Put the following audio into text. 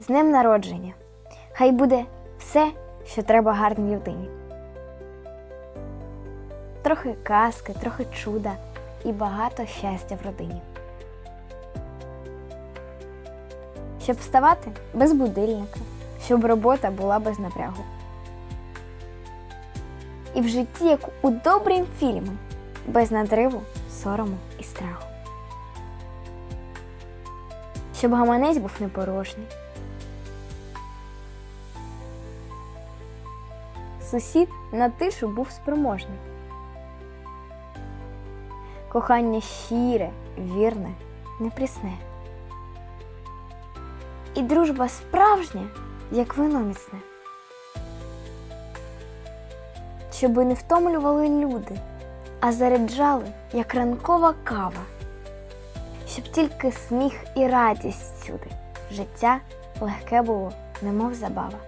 З днем народження! Хай буде все, що треба гарній людині. Трохи казки, трохи чуда і багато щастя в родині. Щоб вставати без будильника, щоб робота була без напрягу. І в житті, як у добрім фільмі, без надриву, сорому і страху. Щоб гаманець був не Сусід на тишу був спроможний. Кохання щире, вірне, непрісне. І дружба справжня, як вино міцне. Щоби не втомлювали люди, а заряджали, як ранкова кава. Щоб тільки сміх і радість всюди. Життя легке було, немов забава.